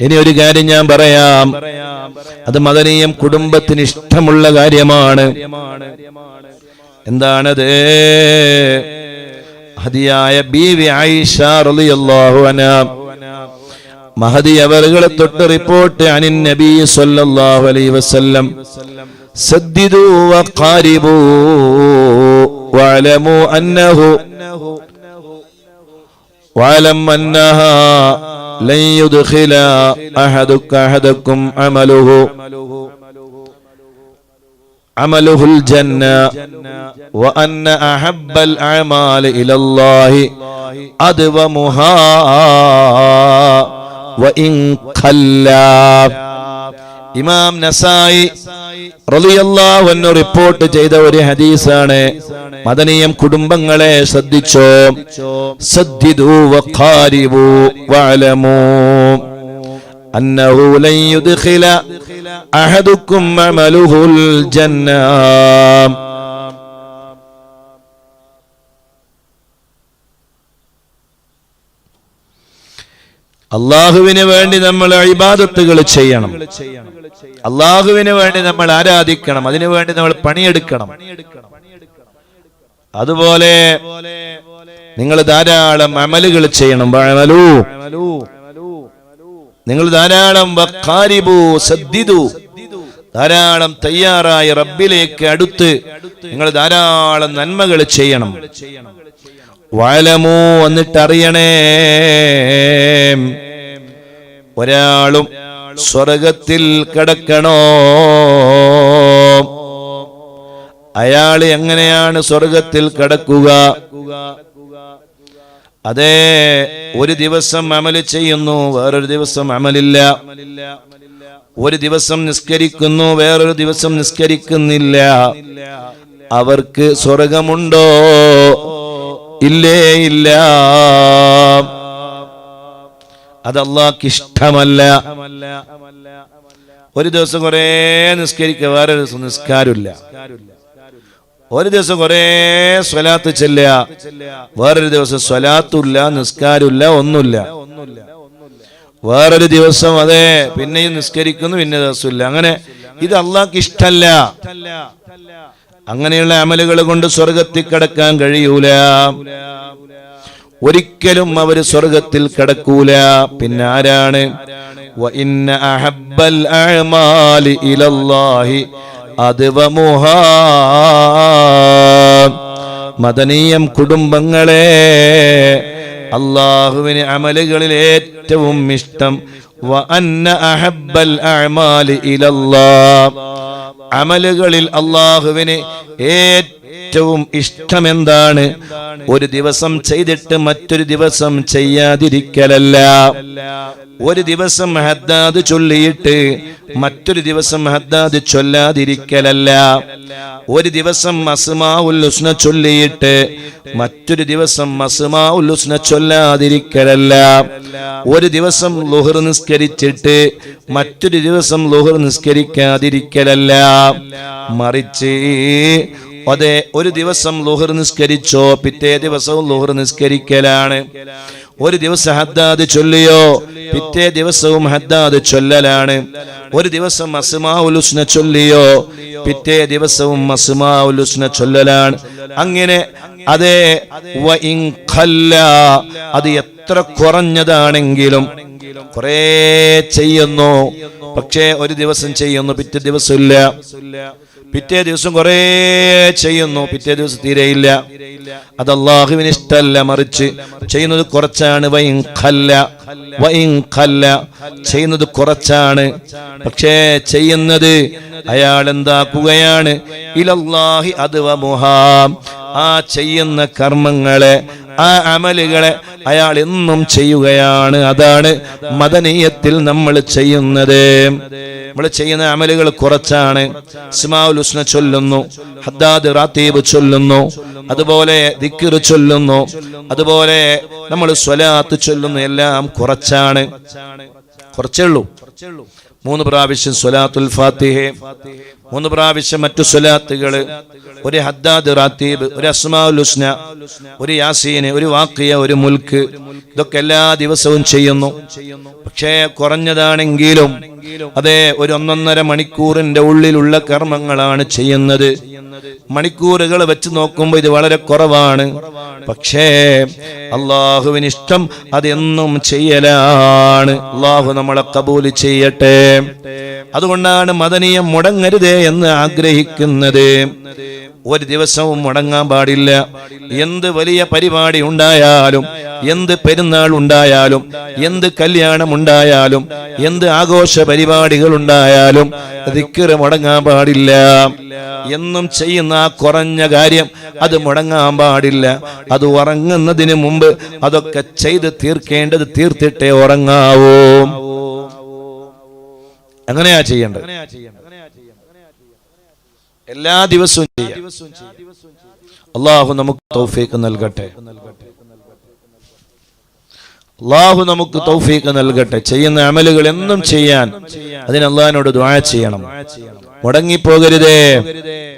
ഇനി ഒരു കാര്യം ഞാൻ പറയാം. അത് മദനീയം കുടുംബത്തിന് ഇഷ്ടമുള്ള കാര്യമാണ്. എന്താണത്? ഹതിയായ ബീവി ആയിഷ റളിയല്ലാഹു അൻഹ. മഹദി അവറുകളെ തൊട്ട് റിപ്പോർട്ട് അനിൻ നബി സല്ലല്ലാഹു അലൈഹി വസല്ലം. സദ്ദിദു വഖാരിബു വഅലമു അന്നഹു. വഅലം അന്നഹാ. لن يدخل احدك احدكم عمله عمله الجنة وأن أحب الأعمال إلى الله أدومها وإن قلا ഇമാം നസായി റളിയല്ലാഹു അൻഹു റിപ്പോർട്ട് ചെയ്ത ഒരു ഹദീസാണ്. മദനീയം കുടുംബങ്ങളെ ശ്രദ്ധിച്ചോ? സദ്ദിദു വഖാരിബു വഅലമു. അന്നഹു ലൻ യുദ്ഖില അഹദുക്കും അമലുഹുൽ ജന്ന. അള്ളാഹുവിന് വേണ്ടി നമ്മൾ അഴിബാദത്തുകൾ ചെയ്യണം. അള്ളാഹുവിന് വേണ്ടി നമ്മൾ ആരാധിക്കണം. അതിനു വേണ്ടി നമ്മൾ പണിയെടുക്കണം. അതുപോലെ നിങ്ങൾ ധാരാളം അമലുകൾ ചെയ്യണം. നിങ്ങൾ ധാരാളം സദ്ദിദു. ധാരാളം തയ്യാറായി റബ്ബിലേക്ക് അടുത്ത് നിങ്ങൾ ധാരാളം നന്മകൾ ചെയ്യണം. വാലമോ എന്നിട്ടറിയണേ. ഒരാളും സ്വർഗത്തിൽ കിടക്കണോ? അയാൾ എങ്ങനെയാണ് സ്വർഗത്തിൽ കിടക്കുക? അതേ ഒരു ദിവസം അമൽ ചെയ്യുന്നു വേറൊരു ദിവസം അമലില്ല. ഒരു ദിവസം നിസ്കരിക്കുന്നു വേറൊരു ദിവസം നിസ്കരിക്കുന്നില്ല. അവർക്ക് സ്വർഗമുണ്ടോ? ഇല്ലേ ഇല്ല. അത് അള്ളാഹ്ക്ക് ഇഷ്ടമല്ല. ഒരു ദിവസം കുറെ നിസ്കരിക്കുക വേറെ ഒരു ദിവസം നിസ്കാരമില്ല. ഒരു ദിവസം കുറെ സ്വലാത്ത് ചെല്ലുക വേറൊരു ദിവസം സ്വലാത്തുല്ല നിസ്കാരമില്ല ഒന്നുമില്ല. വേറൊരു ദിവസം അതെ പിന്നെയും നിസ്കരിക്കുന്നു പിന്നെ ദിവസമില്ല. അങ്ങനെ ഇത് അള്ളാഹ്ക്ക് ഇഷ്ടമല്ല അങ്ങനെയുള്ള അമലുകൾ കൊണ്ട് സ്വർഗത്തിൽ കിടക്കാൻ കഴിയൂല. ഒരിക്കലും അവർ സ്വർഗത്തിൽ കിടക്കൂല. പിന്നെ ആരാണ്? മദനീയം കുടുംബങ്ങളെ അള്ളാഹുവിന് അമലുകളിൽ ഏറ്റവും ഇഷ്ടം അമലുകളിൽ അള്ളാഹുവിന് ഏറ്റവും ഇഷ്ടം എന്താണ് ഒരു ദിവസം ചെയ്തിട്ട് മറ്റൊരു ദിവസം ചെയ്യാതിരിക്കലല്ല. ഒരു ദിവസം ഹദ്ദാദ് ചൊല്ലിയിട്ട് മറ്റൊരു ദിവസം ഹദ്ദാദ് ചൊല്ലാതിരിക്കലല്ല. ഒരു ദിവസം അസ്മാ ഉല്ലുസ്ന ചൊല്ലിയിട്ട് മറ്റൊരു ദിവസം അസ്മാ ഉല്ലുസ്ന ചൊല്ലാതിരിക്കലല്ല. ഒരു ദിവസം ലുഹർ നിസ്കരിച്ചിട്ട് മറ്റൊരു ദിവസം ലുഹർ നിസ്കരിക്കാതിരിക്കലല്ല. മറിച്ച് അതെ ഒരു ദിവസം ലുഹർ നിസ്കരിച്ചോ പിറ്റേ ദിവസവും ലുഹർ നിസ്കരിക്കലാണ്. ഒരു ദിവസം ഹദ്ദാദ് ചൊല്ലിയോ പിറ്റേ ദിവസവും ഹദ്ദാദ് ചൊല്ലലാണ്. ഒരു ദിവസം അസ്മാഉൽ ഹുസ്ന ചൊല്ലിയോ പിറ്റേ ദിവസവും ഹുസ്ന ചൊല്ലലാണ്. അങ്ങനെ അതെ അത് എത്ര കുറഞ്ഞതാണെങ്കിലും കുറേ ചെയ്യുന്നു. പക്ഷേ ഒരു ദിവസം ചെയ്യുന്നു പിറ്റേ ദിവസമില്ല പിറ്റേ ദിവസം കുറേ ചെയ്യുന്നു. പിറ്റേ ദിവസം തീരെയില്ല. അത് അള്ളാഹുവിന് ഇഷ്ടമല്ല മറിച്ച്. ചെയ്യുന്നത് കുറച്ചാണ്. ചെയ്യുന്നത് കുറച്ചാണ്. പക്ഷേ ചെയ്യുന്നത് അയാൾ എന്താക്കുകയാണ്? ഇലല്ലാഹി അഥവാ മുഹാം. ആ ചെയ്യുന്ന കർമ്മങ്ങളെ ആ അമലുകളെ അയാൾ എന്നും ചെയ്യുകയാണ്. അതാണ് മദനീയത്തിൽ നമ്മൾ ചെയ്യുന്നത്. നമ്മൾ ചെയ്യുന്ന അമലുകൾ കുറച്ചാണ്. സിമാഉൽ ഉസ്ന ചൊല്ലുന്നു ഹദ്ദാദ് റാത്തീബ് ചൊല്ലുന്നു അതുപോലെ ദിക്കിർ ചൊല്ലുന്നു അതുപോലെ നമ്മൾ സ്വലാത്ത് ചൊല്ലുന്നു എല്ലാം കുറച്ചാണ്. കുറച്ചേ ഉള്ളൂ. മൂന്ന് പ്രാവശ്യം സ്വലാത്തുൽ ഫാത്തിഹെ മൂന്ന് പ്രാവശ്യം മറ്റു സ്വലാത്തുകൾ ഒരു ഹദ്ദാദ് റാത്തീബ് ഒരു അസ്മാഉൽ ഹുസ്ന ഒരു യാസീന് ഒരു വാക്കിയ ഒരു മുൽക്ക് ഇതൊക്കെ എല്ലാ ദിവസവും ചെയ്യുന്നു. പക്ഷേ കുറഞ്ഞതാണെങ്കിലും അതെ ഒരു ഒന്നൊന്നര മണിക്കൂറിന്റെ ഉള്ളിലുള്ള കർമ്മങ്ങളാണ് ചെയ്യുന്നത്. മണിക്കൂറുകൾ വെച്ച് നോക്കുമ്പോൾ ഇത് വളരെ കുറവാണ്. പക്ഷേ അള്ളാഹുവിന് ഇഷ്ടം അതെന്നും ചെയ്യലാണ്. അള്ളാഹു നമ്മളെ കബൂൽ ചെയ്യട്ടെ. അതുകൊണ്ടാണ് മദനീയം മുടങ്ങരുതേ എന്ന് ആഗ്രഹിക്കുന്നത്. ഒരു ദിവസവും മുടങ്ങാൻ പാടില്ല. എന്ത് വലിയ പരിപാടി ഉണ്ടായാലും എന്ത് പെരുന്നാൾ ഉണ്ടായാലും എന്ത് കല്യാണം ഉണ്ടായാലും എന്ത് ആഘോഷ പരിപാടികൾ ഉണ്ടായാലും ദിക്കറ് മുടങ്ങാൻ പാടില്ല. എന്നും ചെയ്യുന്ന ആ കുറഞ്ഞ കാര്യം അത് മുടങ്ങാൻ പാടില്ല. അത് ഉറങ്ങുന്നതിന് മുമ്പ് അതൊക്കെ ചെയ്ത് തീർക്കേണ്ടത് തീർത്തിട്ടേ ഉറങ്ങാവൂ. അങ്ങനെയാ ചെയ്യേണ്ടത്. എല്ലാ ദിവസവും അള്ളാഹു നമുക്ക് തൗഫീക്ക് നൽകട്ടെ. അള്ളാഹു നമുക്ക് തൗഫീക്ക് നൽകട്ടെ. ചെയ്യുന്ന അമലുകൾ എന്നും ചെയ്യാൻ. അതിന് അള്ളാഹിനോട് ദ്വാ ചെയ്യണം. മുടങ്ങിപ്പോകരുതേ.